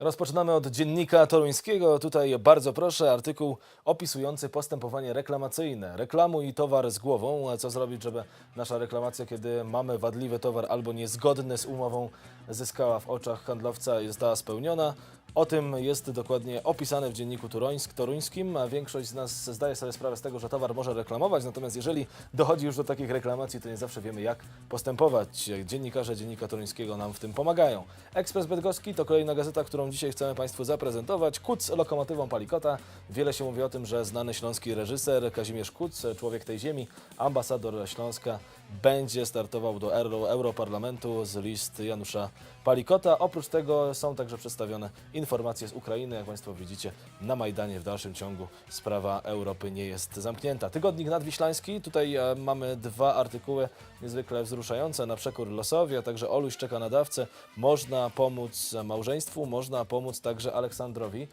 Rozpoczynamy od dziennika toruńskiego. Tutaj bardzo proszę artykuł opisujący postępowanie reklamacyjne. Reklamuj towar z głową. Co zrobić, żeby nasza reklamacja, kiedy mamy wadliwy towar albo niezgodny z umową, zyskała w oczach handlowca i została spełniona. O tym jest dokładnie opisane w dzienniku turońsk, toruńskim, a większość z nas zdaje sobie sprawę z tego, że towar może reklamować, natomiast jeżeli dochodzi już do takich reklamacji, to nie zawsze wiemy, jak postępować. Dziennikarze Dziennika Toruńskiego nam w tym pomagają. Ekspres Bydgoski to kolejna gazeta, którą dzisiaj chcemy Państwu zaprezentować. Kuc lokomotywą Palikota. Wiele się mówi o tym, że znany śląski reżyser Kazimierz Kuc, człowiek tej ziemi, ambasador Śląska, będzie startował do Euro, Europarlamentu z list Janusza Palikota. Oprócz tego są także przedstawione informacje z Ukrainy. Jak Państwo widzicie, na Majdanie w dalszym ciągu sprawa Europy nie jest zamknięta. Tygodnik Nadwiślański. Tutaj e, mamy dwa artykuły niezwykle wzruszające na przekór losowi, a także Oluś czeka na dawcę. Można pomóc małżeństwu, można pomóc także Aleksandrowi.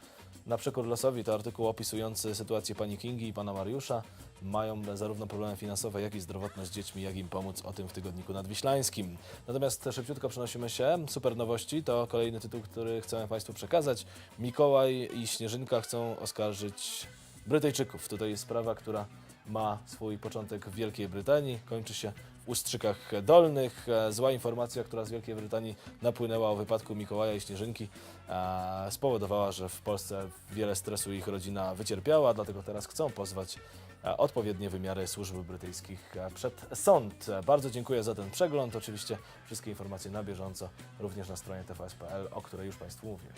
Na przekór losowi to artykuł opisujący sytuację pani Kingi i pana Mariusza. Mają zarówno problemy finansowe, jak i zdrowotne z dziećmi, jak im pomóc. O tym w tygodniku nadwiślańskim. Natomiast szybciutko przenosimy się. Super nowości to kolejny tytuł, który chcemy Państwu przekazać. Mikołaj i Śnieżynka chcą oskarżyć Brytyjczyków. Tutaj jest sprawa, która ma swój początek w Wielkiej Brytanii, kończy się Ustrzykach Dolnych. E, Zła informacja, która z Wielkiej Brytanii napłynęła o wypadku Mikołaja i Śnieżynki, e, spowodowała, że w Polsce wiele stresu ich rodzina wycierpiała, dlatego teraz chcą pozwać e, odpowiednie wymiary służb brytyjskich przed sąd. Bardzo dziękuję za ten przegląd. Oczywiście wszystkie informacje na bieżąco, również na stronie tvs.pl, o której już Państwu mówiłem.